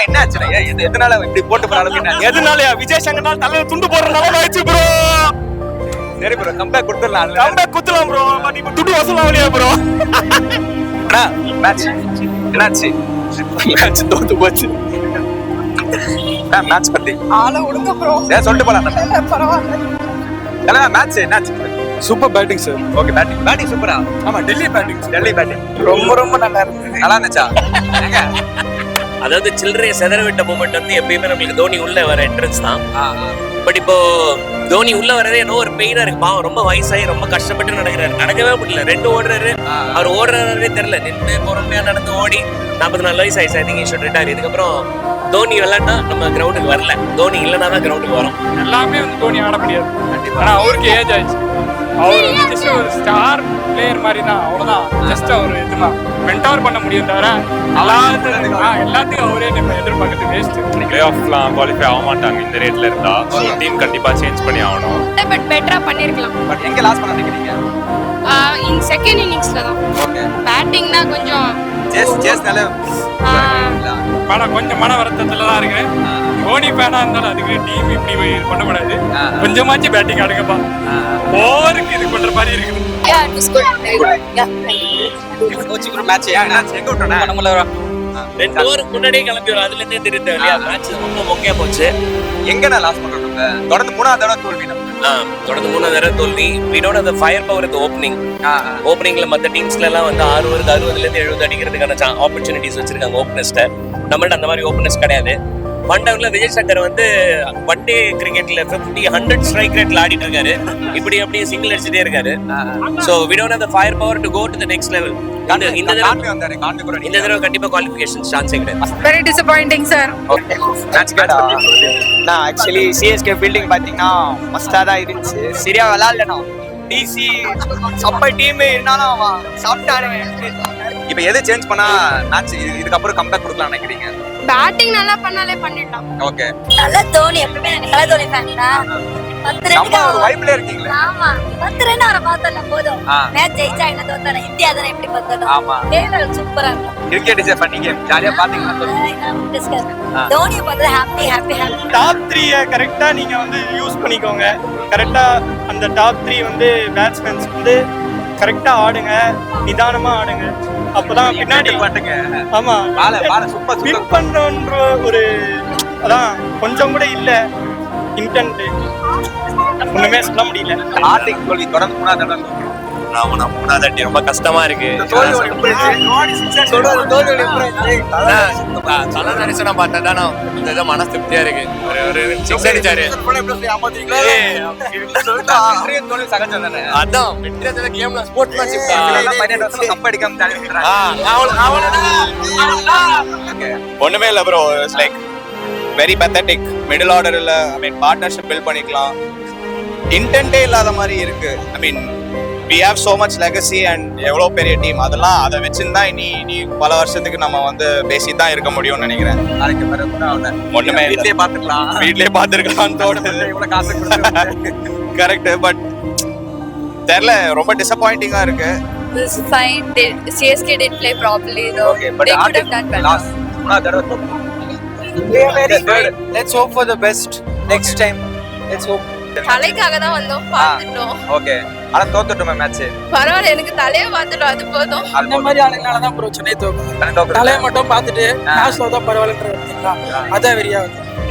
ஏன்னா என்ன ஆச்சுண்ணா ஏன் எது- எதனால இப்படி போட்டு போற அளவுக்கு என்ன? எதுனாலயா? விஜய் சங்கர்னால தலையில துண்டு போடுற நிலைமை ஆயிடுச்சு ப்ரோ சரி ப்ரோ கம்பேக் கொடுத்துடலாம் கம்பேக் குத்தலாம் ப்ரோ பட் இப்ப துண்டு வசூல் ஆகலையா ப்ரோ அண்ணா மேட்ச் என்னாச்சு? மேட்ச் தோத்து போச்சு. மேட்ச் பத்தி. ஆள விடுங்க ப்ரோ ஏன் சொல்லிட்டு போலாம். பரவாயில்ல. மேட்ச் என்னாச்சு? Super batting sir okay batting batting சூப்பரா ஆமா டெல்லி பேட்டிங் டெல்லி பேட்டிங் ரொம்ப ரொம்ப நல்லா இருந்தது. நல்லா இருந்துச்சா? அதாவது சில்லறையை செதற விட்ட மூமெண்ட் வந்து எப்பயுமே நம்மளுக்கு தோனி உள்ள வர என்ட்ரன்ஸ் தான். பட் இப்போ தோனி உள்ள வரதே என்னோ ஒரு பெயினா இருக்கு. பாவம் ரொம்ப வயசாகி ரொம்ப கஷ்டப்பட்டு நடக்கிறாரு. நடக்கவே முடியல. ரெண்டு ஓடுறாரு. அவர் ஓடுறாரே தெரியல. நின்று பொறுமையா நடந்து ஓடி நாற்பத்தி நாலு வயசு ஆயிடுச்சு ஐ திங்க் ஷுட் ரிட்டையர் இதுக்கப்புறம் தோனி விளையாண்டா நம்ம கிரவுண்டுக்கு வரல. தோனி இல்லைனா தான் கிரவுண்டுக்கு வரும். எல்லாமே வந்து தோனி ஆட முடியாது. ஆனா அவருக்கு ஏஜ் ஆயிடுச்சு. அவர் ஜஸ்ட் ஒரு ஸ்டார் பிளேயர் மாதிரி தான் அவ்வளவுதான். ஜஸ்ட் அவர் இதுதான் மென்டவர் பண்ண முடியும் தவிர எல்லாத்துக்கும் எல்லாத்துக்கும் அவரே நம்ம எதிர்பார்க்கறது வேஸ்ட் பிளே ஆஃப்லாம் குவாலிஃபை ஆக மாட்டாங்க இந்த ரேட்ல இருந்தா. ஸோ டீம் கண்டிப்பா சேஞ்ச் பண்ணி ஆகணும். பட் பெட்டரா பண்ணிருக்கலாம். பட் எங்க லாஸ் பண்ண நினைக்கிறீங்க? இன் செகண்ட் இன்னிங்ஸ்ல தான். பேட்டிங்னா கொஞ்சம் ஆனா கொஞ்சம் மன வருத்தத்துல தான் இருக்கு தோனி ஃபேனா இருந்தாலும் அதுக்கு டீம் இப்படி இது பண்ணக்கூடாது ஆ. கொஞ்சமாச்சும் பேட்டிங் ஆடுங்கப்பா. ஓவருக்கு இது பண்ற மாதிரி இருக்குது. ரெண்டு ஓவருக்கு முன்னாடியே கிளம்பி வரும். அதுல இருந்தே தெரியுது மேட்ச் ரொம்ப மொக்கையா போச்சு. எங்க நான் லாஸ் பண்றோம் தொடர்ந்து மூணாவது தடவை தோல்வி நம்ம தொடர்ந்து மூணு தடவை தோல்வி. விடோட அந்த ஃபயர் பவர் இந்த ஓப்பனிங். ஓப்பனிங்ல மத்த டீம்ஸ்ல எல்லாம் வந்து அறுபது அறுபதுல இருந்து எழுபது அடிக்கிறதுக்கான ஆப்பர்ச்சுனிட்டிஸ் வச்சிருக்காங்க ஓப்பனஸ்ட நம்மள்ட்ட அந்த மாதிரி ஓப்பனஸ் கிடையாது. ஒன் டவுன்ல விஜய் சங்கர் வந்து ஒன் டே கிரிக்கெட்ல பிப்டி ஹண்ட்ரட் ஸ்ட்ரைக் ரேட்ல ஆடிட்டு இருக்காரு. இப்படி அப்படியே சிங்கிள் அடிச்சுட்டே இருக்காரு. So we don't have the fire power to go to the next level இந்த தடவை இந்த தடவை கண்டிப்பா குவாலிஃபிகேஷன் சான்ஸே கிடையாது. வெரி டிசப்பாயிண்டிங் சார் ஓகே நான் ஆக்சுவலி சிஎஸ்கே ஃபீல்டிங் பார்த்தீங்கன்னா மஸ்டாக தான் இருந்துச்சு. சரியா விளாட்லண்ணா டிசி அப்போ டீம் இருந்தாலும் அவன் சாப்பிட்டானுங்க இப்போ எது சேஞ்ச் பண்ணா மேட்ச் இதுக்கப்புறம் கம்பேக் கொடுக்கலாம் நினைக்கிறீங்க? பேட்டிங் நல்லா பண்ணாலே பண்ணிடலாம். ஓகே. நல்ல தோனி எப்பவுமே நல்ல தோனி ஃபேன் தான் பத்து நம்ம ஒரு ரெண்டு வைப்ல இருக்கீங்களே. ஆமா. பத்து ரெண்டு அவரை பார்த்தோம்னா போதும். மேட்ச் ஜெயிச்சா என்ன தோத்தானே இந்தியா தானே எப்படி பார்த்தோம் ஆமா. வேலல் சூப்பரா இருக்கும். கிரிக்கெட் ஃபன்னி கேம் ஜாலியா பாத்தீங்கன்னா ஆ, தோனியை பார்த்தது ஹாப்பி ஹாப்பி ஹாப்பி டாப் த்ரீயை கரெக்டாக நீங்கள் வந்து யூஸ் பண்ணிக்கோங்க. கரெக்டாக அந்த டாப் த்ரீ வந்து பேட்ஸ்மேன்ஸ் வந்து கரெக்டாக ஆடுங்க நிதானமாக ஆடுங்க. அப்போதான் பின்னாடி பாட்டுங்க. ஆமாம் வின் பண்ணுன்ற ஒரு அதான் கொஞ்சம் கூட இல்லை. இன்டென்ட் ஒன்றுமே சொல்ல முடியல. ஆர்டிக் தோல்வி தொடர்ந்து மூணாவது தடவை மூணாவது ரொம்ப கஷ்டமா இருக்கு. தலை தரிசனம் பார்த்தா தான் இந்த இதை மன திருப்தியா இருக்கு. ஒரு ஒரு சிக்ஸ் அடிச்சாரு. அதான் வெற்றி கேம்ல ஜாலி ஓகே ஒண்ணுமே இல்ல bro it's like very pathetic middle ஆர்டர்ல ஐ மீன் பார்ட்னர்ஷிப் பில்ட் பண்ணிக்கலாம். இன்டென்ட்டே இல்லாத மாதிரி இருக்கு. I mean we have so much legacy and எவ்வளோ பெரிய டீம் அதெல்லாம் அதை வச்சுருந்தா இனி இனி பல வருஷத்துக்கு நம்ம வந்து பேசி தான் இருக்க முடியும்னு நினைக்கிறேன் நாளைக்கு பிறகு இல்ல. வீட்லயே பாத்துக்கலாம் வீட்லயே பார்த்துருக்கலாம்னு தோணுது இவ்வளவு காசு கரெக்ட் பட் தெரியல ரொம்ப டிசப்பாயிண்டிங்கா இருக்கு This is fine. They, CSK didn't play properly though. Okay but they could have done better. Loss மூணாவது தடவை தோல்வி Third. Let's hope for the best next time. Let's hope. தலைக்காக தான் வந்தோம் பார்த்துட்டோம் ஓகே ஆனா தோத்துட்டோமே மேட்ச் பரவாயில்ல எனக்கு தலையை பார்த்துட்டோம் அது போதும். இந்த மாதிரி ஆளுங்களால தான் ப்ரோ சென்னை தோக்கும் தலையை மட்டும் பார்த்துட்டு மேட்ச் தோத்தா பரவாயில்லன்ற பார்த்தீங்களா அதான் வெறியா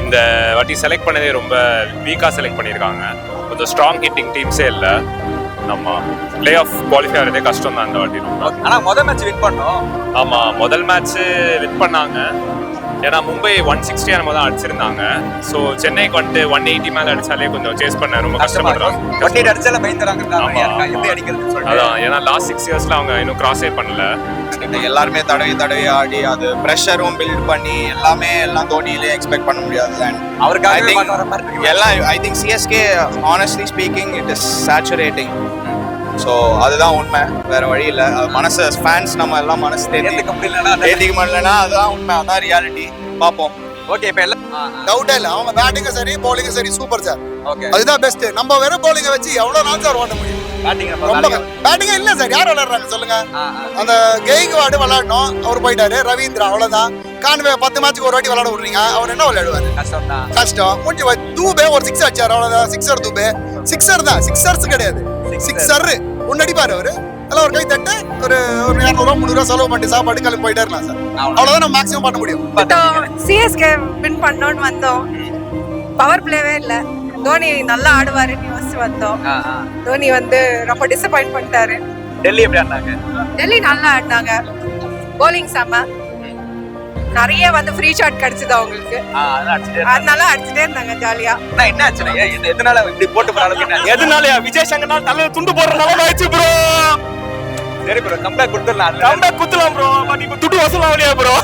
இந்த வாட்டி செலக்ட் பண்ணதே ரொம்ப வீக்காக செலக்ட் பண்ணியிருக்காங்க. கொஞ்சம் ஸ்ட்ராங் ஹிட்டிங் டீம்ஸே இல்லை. நம்ம பிளே ஆஃப் குவாலிஃபை ஆகிறதே கஷ்டம் தான் இந்த வாட்டி ரொம்ப. ஆனா முதல் மேட்ச் வின் பண்ணோம். ஆமாம் முதல் மேட்ச்சு வின் பண்ணாங்க. ஏன்னா மும்பை ஒன் சிக்ஸ்டி நம்ம தான் அடிச்சிருந்தாங்க. ஸோ சென்னைக்கு வந்துட்டு ஒன் எயிட்டி மேலே அடிச்சாலே கொஞ்சம் சேஸ் பண்ண ரொம்ப சொல்லிட்டு. அதான் ஏன்னா லாஸ்ட் சிக்ஸ் இயர்ஸ்ல அவங்க இன்னும் கிராஸே பண்ணல. எல்லாருமே தடவி தடவி ஆடி அது ப்ரெஷரும் பில்ட் பண்ணி எல்லாமே எல்லாம் தோனியிலே எக்ஸ்பெக்ட் பண்ண முடியாது. அண்ட் வர மாதிரி இருக்கு. எல்லாம் I think CSK honestly speaking it is saturating so அதுதான் உண்மை. வேற வழி இல்லை. அது மனசு ஃபேன்ஸ் நம்ம எல்லாம் மனசு தேர்த்தி ஏத்துக்க முடியலன்னா ஏற்றிக்க முடியலன்னா அதுதான் உண்மை. அதான் ரியாலிட்டி பார்ப்போம். ஓகே இப்ப எல்லாம் டவுட்டே இல்லை. அவங்க பேட்டிங்கும் சரி பவுலிங்கும் சரி சூப்பர் சார் ஓகே அதுதான் பெஸ்ட் நம்ம வெறும் பவுலிங்கை வச்சு எவ்வளோ நாள் சார் ஓட முடியும்? பேட்டிங் ரொம்ப பேட்டிங்கே இல்லை சார் யார் விளையாடுறாங்க சொல்லுங்க. அந்த கெய்க்வாடு விளையாடணும். அவர் போயிட்டாரு. ரவீந்திரா. அவ்வளோதான் கான்வே பத்து மேட்ச்சுக்கு ஒரு வாட்டி விளையாட விடுறீங்க. அவர் என்ன விளையாடுவாரு? கஷ்டம் தான் கஷ்டம். முடிஞ்சு. தூபே ஒரு சிக்ஸ் அடிச்சாரு. அவ்வளவுதான். சிக்ஸர் தூபே. சிக்ஸர் தான். சிக்ஸர்ஸ் கிடையாது. சிக்ஸர் ஒன்னு அடிப்பாரு அவரு. எல்லாம் ஒரு கை தட்டு ஒரு ஒரு இரநூறுவா முந்நூறுவா செலவு பண்ணிட்டு சாப்பாடு கிளம்பி போயிட்டே இருக்கலாம் சார். அவ்வளவுதான். நம்ம மேக்ஸிமம் பண்ண முடியும். சிஎஸ்கே வின் பண்ணோம்னு வந்தோம். பவர் பிளேவே இல்ல. தோனி நல்லா ஆடுவாருன்னு யோசிச்சு வந்தோம். தோனி வந்து ரொம்ப டிசப்பாயிண்ட் பண்ணிட்டாரு. டெல்லி எப்படி ஆடினாங்க? டெல்லி நல்லா ஆடினாங்க. போலிங் செம்ம நிறைய வந்து ஃப்ரீ ஷாட் கிடைச்சது அவங்களுக்கு. அதனால அடிச்சுட்டே இருந்தாங்க ஜாலியா. என்ன எது- எதனால இப்படி போட்டு போற அளவுக்கு ஆச்சு? விஜய் சங்கர்னால தலையில துண்டு போடுற நிலைமை ஆயிடுச்சு ப்ரோ சரி ப்ரோ கம்பேக் கொடுத்துடலாம். கம்பேக் குத்துலாம் ப்ரோ பட் இப்போ துட்டு வசூல் ஆகலையா ப்ரோ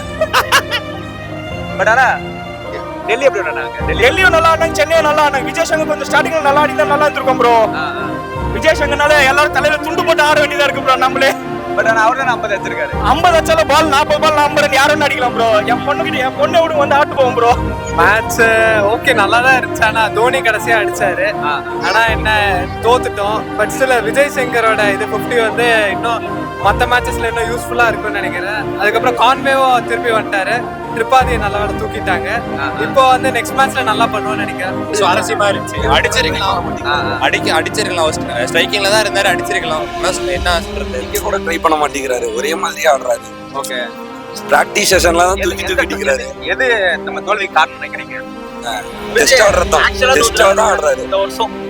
பட் ஆனா டெல்லி எப்படி டெல்லி? டெல்லியும் நல்லா ஆடினாங்க சென்னையும் நல்லா ஆடினாங்க. விஜய் சங்கர் கொஞ்சம் ஸ்டார்டிங்ல நல்லா ஆடி தான் நல்லா இருந்திருக்கும் ப்ரோ. விஜய் சங்கர்னால எல்லாரும் தலையில துண்டு போட்டு ஆட வேண்டியதா இருக்கு ப்ரோ நம்மளே. பட் ஆனா அவர் தான் ஐம்பது வச்சிருக்காரு ஐம்பது வச்சால பால் நாற்பது பால் ஐம்பது யாரும் அடிக்கலாம் ப்ரோ என் பொண்ணுகிட்ட என் பொண்ணை விட வந்து ஆட்டு போவோம் ப்ரோ மேட்ச் ஓகே நல்லா தான் இருந்துச்சு. ஆனா தோனி கடைசியா அடிச்சாரு. ஆ, ஆனா என்ன தோத்துட்டோம். பட் சில விஜய் சங்கரோட இது 50 வந்து இன்னும் மற்ற மேட்சஸ்ல இன்னும் யூஸ்ஃபுல்லா இருக்கும்னு நினைக்கிறேன். அதுக்கப்புறம் கான்வேவும் திருப்பி வந்துட்டாரு. திரிபாதியை நல்லா வேலை தூக்கிட்டாங்க. இப்போ வந்து நெக்ஸ்ட் மேட்ச்ல நல்லா பண்ணுவோம்னு நினைக்கிறேன். சுவாரஸ்யமா இருந்துச்சு. அடிச்சிருக்கலாம். அடிக்க அடிச்சிருக்கலாம். ஸ்ட்ரைக்கிங்ல தான் இருந்தாரு அடிச்சிருக்கலாம். என்ன சொல்றது? இங்க கூட ட்ரை பண்ண மாட்டேங்கிறாரு. ஒரே மாதிரி ஆடுறாரு. ஓகே பிராக்டிஸ் செஷன்ல தான் தூக்கி தூக்கி அடிக்கிறாரு. எது நம்ம தோல்விக்கு காரணம் நினைக்கிறீங்க? டெஸ்ட் ஆடுறது டெஸ்ட் தான் ஆடுறாரு.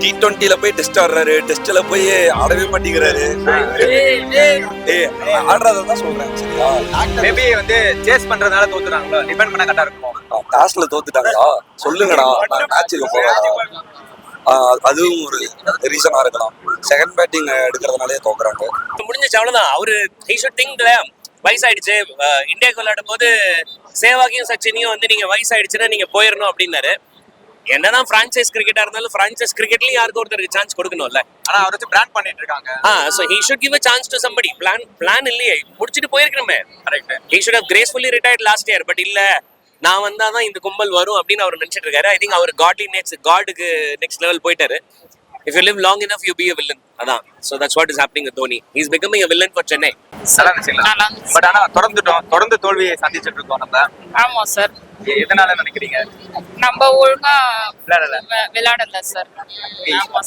டி டுவெண்ட்டில போய் டெஸ்ட் ஆடுறாரு. டெஸ்ட்ல போய் ஆடவே மாட்டேங்கிறாரு. ஏய் ஆடுறத தான் சொல்றேன் சரியா? மேபி வந்து சேஸ் பண்றதுனால தோத்துறாங்களோ டிபெண்ட் பண்ண கரெக்டா இருக்கும்? டாஸ்ல தோத்துட்டாங்களா? சொல்லுங்கடா. நான் மேட்சுக்கு போறேன். அதுவும் ஒரு ரீசனா இருக்கலாம். செகண்ட் பேட்டிங் எடுக்கிறதுனாலே தோக்குறாங்க. முடிஞ்சிச்சு அவ்வளவுதான். அவரு ஹி ஷுட் திங்க்ல வயசாயிடுச்சு. இந்தியாவுக்கு விளையாடும் போது சேவாகியும் சச்சினையும் வந்து நீங்க வயசாயிடுச்சுன்னா நீங்க போயிடணும் அப்படின்னாரு. என்னதான் பிரான்சைஸ் கிரிக்கெட்டா இருந்தாலும் பிரான்சைஸ் கிரிக்கெட்லயும் யாருக்கும் ஒருத்தருக்கு சான்ஸ் கொடுக்கணும்ல. ஆனா அவர் வச்சு பிராண்ட் பண்ணிட்டு இருக்காங்க. ஆ so he should give a chance to somebody plan plan இல்லையே. முடிச்சிட்டு போயிருக்கணுமே. Correct he should have gracefully retired last year but இல்ல நான் வந்தாதான் இந்த கும்பல் வரும் அப்படின்னு அவர் நினைச்சிட்டு இருக்காரு. ஐ திங்க் அவர் காட்லி நெக்ஸ்ட் காடுக்கு நெக்ஸ்ட் லெவல் போயிட்டாரு. If you live long enough you be a villain அதான். So that's what is happening Dhoni is becoming a villain for Chennai நல்லா பட் ஆனா தொடர்ந்துட்டோம். தொடர்ந்து தோல்வியை சந்திச்சிட்டு இருக்கோம் நம்ம. ஆமா சார் எதனால நினைக்கிறீங்க? நம்ம ஒழுங்கா விளையாடல சார்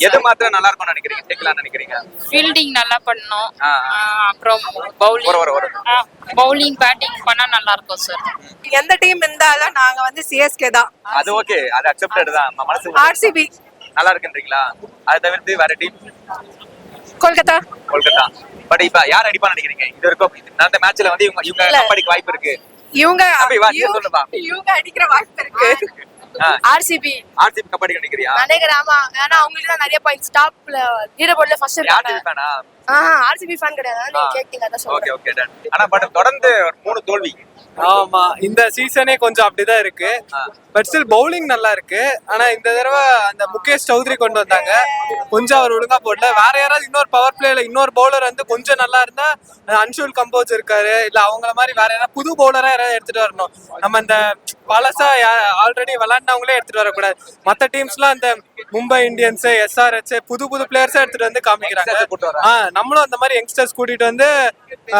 எது மாத்திரம் நல்லா இருக்கும்னு நினைக்கிறீங்க? சேர்க்கலாம் நினைக்கிறீங்க? ஃபீல்டிங் நல்லா பண்ணோம் அப்புறம் பவுலிங் ஒரு. பவுலிங் பேட்டிங் பண்ணா நல்லா இருக்கும் சார் எந்த டீம் இருந்தாலும் நாங்க வந்து சிஎஸ்கே தான். அது ஓகே அது அக்செப்டட் தான். மனசு ஆர்சிபி நல்லா இருக்குன்றீங்களா? அதை தவிர்த்து வேற டீம் கொல்கத்தா. கொல்கத்தா. பட் இப்ப யார் அடிப்பா நினைக்கிறீங்க? இது வரைக்கும் அந்த மேட்ச்ல வந்து இவங்க இவங்க. கம்பெனிக்கு வாய்ப்பு இருக்கு. இவங்க இவங்க- அடிக்கிற வாய்ப்பு இருக்கு. ஆர்சிபி ஆர்சிபி கம்பெனி நினைக்கிறியா? நினைக்கிறேன் ஆமா ஏன்னா அவங்களுக்கு தான் நிறைய பாயிண்ட்ஸ் டாப்ல லீடர் ஃபர்ஸ்ட் இருக்காங்க. ஆர்சிபி ஃபேனா கிடையாது. நீங்க ஆ. கேட்டீங்க அதான் ஓகே ஓகே டன் ஆனா பட் தொடர்ந்து மூணு தோல்வி. ஆமா இந்த சீசனே கொஞ்சம் அப்படிதான் இருக்கு. பட் ஸ்டில் பவுலிங் நல்லா இருக்கு. ஆனா இந்த தடவை அந்த முகேஷ் சௌத்ரி கொண்டு வந்தாங்க. கொஞ்சம் அவர் ஒழுங்கா போடல. வேற யாராவது இன்னொரு பவர் பிளேல இன்னொரு பவுலர் வந்து கொஞ்சம் நல்லா இருந்தா அன்ஷுல் கம்போஸ் இருக்காரு. இல்ல அவங்கள மாதிரி வேற யாராவது புது பவுலரா யாராவது எடுத்துட்டு வரணும். நம்ம இந்த பழசா ஆல்ரெடி விளையாண்டவங்களே எடுத்துட்டு வரக்கூடாது. மத்த டீம்ஸ்லாம் அந்த மும்பை இந்தியன்ஸ் எஸ்ஆர்ஹெச் புது புது பிளேயர்ஸா எடுத்துட்டு வந்து காமிக்கிறாங்க. ஆ நம்மளும் அந்த மாதிரி யங்ஸ்டர்ஸ் கூட்டிட்டு வந்து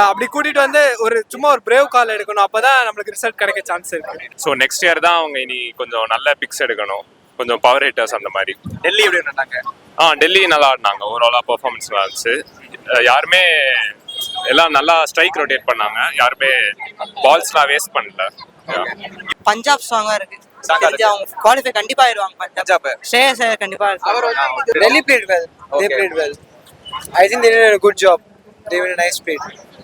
அப்படி கூட்டிட்டு வந்து ஒரு சும்மா ஒரு பிரேவ் கால் எடுக்கணும். அப்பதான் நம்மளுக்கு ரிசல்ட் கிடைக்க சான்ஸ் இருக்கு. ஸோ நெக்ஸ்ட் இயர் தான் அவங்க இனி கொஞ்சம் நல்ல பிக்ஸ் எடுக்கணும். கொஞ்சம் பவர் ஹிட்டர்ஸ் அந்த மாதிரி. டெல்லி எப்படி இருந்தாங்க ஆ டெல்லி நல்லா ஆடினாங்க. ஓவராலாக பெர்ஃபார்மன்ஸ் நல்லா இருந்துச்சு யாருமே எல்லாம் நல்லா ஸ்ட்ரைக் ரொட்டேட் பண்ணாங்க. யாருமே பால்ஸ்லாம் வேஸ்ட் பண்ணல. பஞ்சாப் ஸ்ட்ராங்கா இருக்கு இருக்கு. அவங்க குவாலிஃபை கண்டிப்பா ஆயிடுவாங்க பஞ்சாப் ஸ்ரேயஸ் ஐயர் கண்டிப்பா வந்து Delhi played well i think they did a good job they were a nice play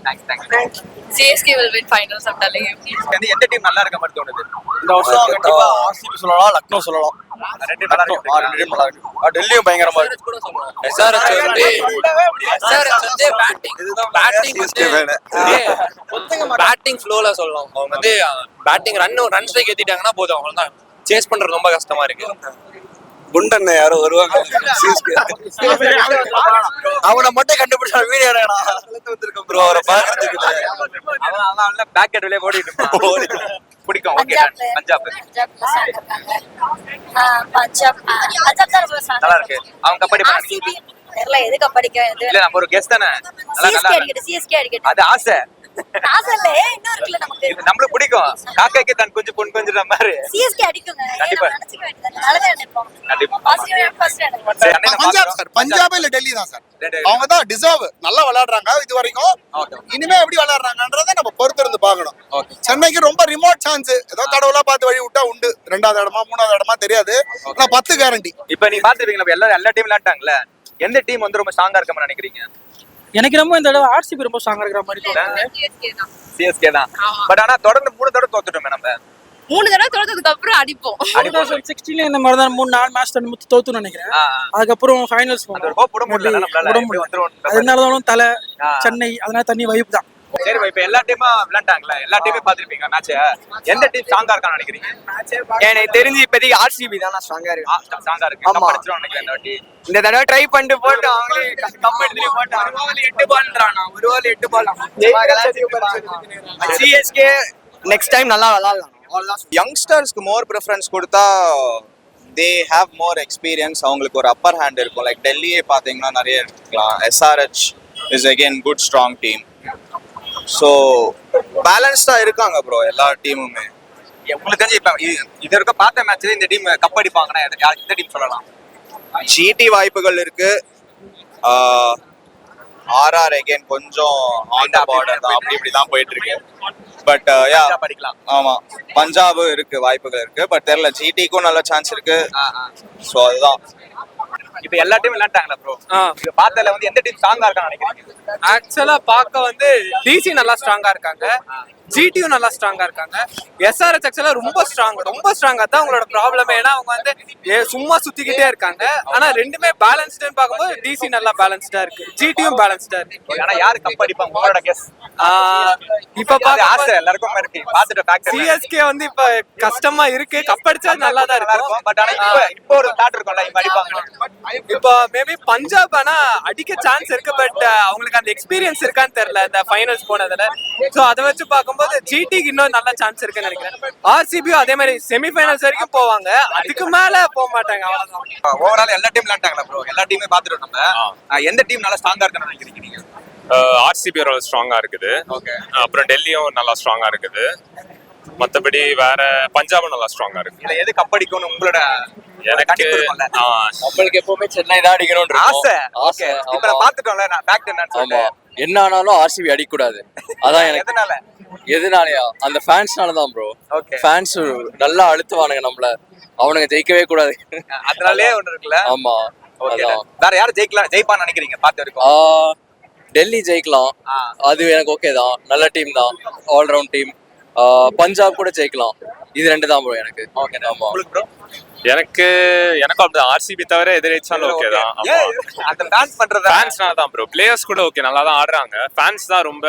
thanks thanks CSK will win finals of Delhi வந்து எந்த டீம் நல்லா இருக்க மாதிரி தோணுது? இந்த வருஷம் கண்டிப்பா ஆர்சிபி சொல்லலாம் லக்னோ சொல்லலாம். ரெண்டு நல்லா இருக்கு. ரெண்டு டீம் நல்லா இருக்கு. டெல்லியும் பயங்கரமா இருக்கு. எஸ்ஆர்எச் வந்து எஸ்ஆர்எச் வந்து பேட்டிங் பேட்டிங் பேட்டிங் ஃப்ளோல சொல்லலாம். அவங்க வந்து பேட்டிங் ரன் ரன் ஸ்ட்ரைக் ஏத்திட்டாங்கன்னா போதும். அவ்வளவுதான். சேஸ் பண்றது ரொம்ப கஷ்டமா இருக்கு. குண்டன் யாரோ வருவாங்க. அவனை மட்டும் கண்டுபிடிச்சா வீடியோ ப்ரோ அவரை பாக்குறதுக்கு இல்ல. அவன் அவன் அவன் பேக் ஹெட் வெளியே ஓடிட்டு பிடிக்கும் ஓகே பஞ்சாப் பஞ்சாப். நல்லா இருக்கு. அவங்க கபடி தெரியல எதுக்கு படிக்க எது? இல்ல நம்ம ஒரு கெஸ்ட் தானே. நல்லா. அது ஆசை. நம்மளுக்கு பிடிக்கும். தன் குஞ்சு பொன் குஞ்சுற மாதிரி. சிஎஸ்கே அடிக்குங்க. கண்டிப்பா. பஞ்சாப். சார் பஞ்சாப் இல்ல டெல்லி தான் சார் ரெண்டு- அவங்க தான் டிசர்வ் நல்லா விளையாடுறாங்க இது வரைக்கும். இனிமே எப்படி விளையாடுறாங்கன்றதை நம்ம பொறுத்து இருந்து பார்க்கணும். சென்னைக்கு ரொம்ப ரிமோட் சான்ஸ் ஏதோ கடவுளா பார்த்து வழி விட்டா உண்டு. ரெண்டாவது இடமா மூணாவது இடமா தெரியாது. ஆனா பத்து கேரண்டி இப்ப நீங்க பாத்துருப்பீங்களா எல்லாரும் எல்லா டீம் விளையாண்டாங்கல்ல எந்த டீம் வந்து ரொம்ப ஸ்ட்ராங்கா இருக்க நினைக்கிறீங்க? எனக்கு ரொம்ப இந்த தடவை ஆர்சிபி ரொம்ப ஸ்ட்ராங்கா இருக்கிற மாதிரி தோணுது. சிஎஸ்கே தான். சிஎஸ்கே தான். பட் ஆனா தொடர்ந்து மூணு தடவை தோத்துட்டோமே நம்ம. மூணு தடவை தோத்ததுக்கு அப்புறம் அடிப்போம். டூ தௌசண்ட் சிக்ஸ்டீன்ல இந்த மாதிரி தான் மூணு நாலு மேட்ச் ரெண்டு தோத்துன்னு நினைக்கிறேன். ஆ, அதுக்கப்புறம் ஃபைனல்ஸ் விட முடியல. அதனாலதான் தலை. சென்னை அதனால தண்ணி வைப்பு தான். சரி இப்ப எல்லா டீமும் விளையாண்டாங்கல்ல எல்லா டீமே பாத்துருப்பீங்க மேட்ச் எந்த டீம் ஸ்ட்ராங்கா இருக்கான்னு நினைக்கிறீங்க? எனக்கு தெரிஞ்சு இப்போதைக்கு ஆர்சிபி தான் ஸ்ட்ராங்கா இருக்கு. ஸ்ட்ராங்கா இருக்கு. கப் அடிச்சிரும் நினைக்கிறேன் இந்த வாட்டி. இந்த தடவை ட்ரை பண்ணிட்டு போட்டு அவங்களே கப் எடுத்துட்டு ஒரு ஓவர் எட்டு பால்ன்றானா ஒரு ஓவர் எட்டு பால் சிஎஸ்கே நெக்ஸ்ட் டைம் நல்லா விளாடலாம் அவ்வளவுதான். யங்ஸ்டர்ஸ்க்கு மோர் ப்ரிஃபரன்ஸ் கொடுத்தா தே ஹாவ் மோர் எக்ஸ்பீரியன்ஸ் அவங்களுக்கு ஒரு அப்பர் ஹேண்ட் இருக்கும். லைக் டெல்லியே பார்த்தீங்கன்னா நிறைய இருக்கலாம் SRH is again good strong team so பேலன்ஸ்டாக இருக்காங்க ப்ரோ எல்லா டீமுமே உங்களுக்கு தெரிஞ்சு இப்ப இது- இருக்க பார்த்த மேட்ச்ல இந்த டீம் கப் அடிப்பாங்கன்னா இந்த டீம் சொல்லலாம்? ஜிடி வாய்ப்புகள் இருக்கு. ஆர்ஆர் அகெயின் கொஞ்சம் ஆன் த பார்டர் தான் அப்படி இப்படி தான் போயிட்டு இருக்கு பட் யா பஞ்சாப் அடிக்கலாம். ஆமா பஞ்சாப் இருக்கு வாய்ப்புகள் இருக்கு. பட் தெரியல ஜிடிக்கும் நல்ல சான்ஸ் இருக்கு. ஸோ அதுதான். இப்ப எல்லா டீம் விளையாண்டாங்களா ப்ரோ இது பார்த்ததுல வந்து எந்த டீம் ஸ்ட்ராங்கா இருக்கான்னு நினைக்கிறீங்க? ஆக்சுவலா பார்க்க வந்து டிசி நல்லா ஸ்ட்ராங்கா இருக்காங்க. ஜிடியும் நல்லா ஸ்ட்ராங்கா இருக்காங்க. எஸ்ஆர்எச் ஆக்சுவலா ரொம்ப ஸ்ட்ராங் ரொம்ப ஸ்ட்ராங்கா தான் உங்களோட ப்ராப்ளம் ஏன்னா அவங்க வந்து சும்மா சுத்திக்கிட்டே இருக்காங்க. ஆனா ரெண்டுமே பேலன்ஸ்டுன்னு பார்க்கும்போது டிசி நல்லா பேலன்ஸ்டா இருக்கு. ஜிடியும் பேலன்ஸ்டா இருக்கு. ஆனா யாரு கப் அடிப்பாங்க உங்களோட கெஸ் இப்ப பார்க்க ஆசை எல்லாருக்கும் இருக்கு. ஃபேக்டர் சிஎஸ்கே வந்து இப்ப கஷ்டமா இருக்கு. கப்படிச்சா நல்லா தான் இருக்கும். பட் ஆனா இப்ப இப்போ ஒரு தாட் இருக்கும்ல இவங்க அடிப்பாங்க இப்போ மேபி பஞ்சாப் ஆனா அடிக்க சான்ஸ் இருக்கு பட் அவங்களுக்கு அந்த எக்ஸ்பீரியன்ஸ் இருக்கான்னு தெரியல இந்த ஃபைனல்ஸ் போனதுல. சோ அதை வச்சு பார்க்கும்போது ஜிடிக்கு இன்னும் நல்ல சான்ஸ் இருக்குன்னு நினைக்கிறேன். ஆர்சிபியும் அதே மாதிரி செமிஃபைனல்ஸ் வரைக்கும் போவாங்க. அதுக்கு மேல போக மாட்டாங்க அவ்வளவுதான். ஓவரால் எல்லா டீம் விளையாண்டாங்களா ப்ரோ எல்லா டீமே பார்த்துட்டோம் நம்ம எந்த டீம் நல்லா ஸ்ட்ராங்கா இருக்குன்னு நினைக்கிறீங்க நீங்க? ஆர்சிபி ஒரு ஸ்ட்ராங்கா இருக்குது. ஓகே அப்புறம் டெல்லியும் நல்லா ஸ்ட்ராங்கா இருக்குது. மத்தபடி வேற பஞ்சாபும் நல்லா ஸ்ட்ராங்கா இருக்கு. இதுல எது கப் அடிக்கும்னு உங்களோட எனக்கு நம்மளுக்கு எப்பவுமே சென்னை தான் அடிக்கணும் ஆசை. ஓகே. ஆசை இப்ப நான் பார்த்துட்டோம்ல நான் ஃபேக்ட் என்னன்னு சொல்லிட்டு. என்ன ஆனாலும் ஆர்சிபி அடிக்கக்கூடாது. அதான் எனக்கு. எதனால? எதுனாலயா? அந்த ஃபேன்ஸ்னால தான் ப்ரோ ஓகே. ஃபேன்ஸ் நல்லா அழுத்துவானுங்க நம்மள. அவனுங்க ஜெயிக்கவே கூடாது. அதனாலே ஒண்ணு இருக்குல்ல? ஆமா. ஓகே. வேற யார் ஜெயிக்கலாம்? ஜெயிப்பான்னு நினைக்கிறீங்க? பார்த்து ஆ, வரைக்கும் டெல்லி ஜெயிக்கலாம். அது எனக்கு ஓகே தான். நல்ல டீம் தான். ஆல்ரவுண்ட் டீம் பஞ்சாப் கூட ஜெயிக்கலாம். இது ரெண்டு தான் ப்ரோ எனக்கு. ஓகே ஆமா. உங்களுக்கு ப்ரோ எனக்கு எனக்கும் அப்படி ஆர்சிபி தவிர எதிரிச்சாலும் ஓகே தான். அந்த டான்ஸ் பண்றத? ஃபேன்ஸ்னால தான் ப்ரோ பிளேயர்ஸ் கூட ஓகே நல்லா தான் ஆடுறாங்க. ஃபேன்ஸ் தான் ரொம்ப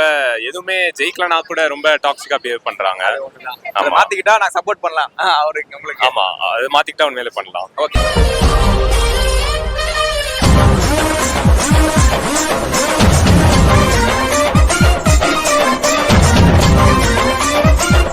எதுவுமே ஜெயிக்கலனா கூட ரொம்ப டாக்ஸிக்கா பிஹேவ் பண்றாங்க. அதை ஆமா. மாத்திக்கிட்டா நான் சப்போர்ட் பண்ணலாம். ஆ, அவருக்கு உங்களுக்கு ஆமா. அது மாத்திக்கிட்டா உண்மையிலே பண்ணலாம். ஓகே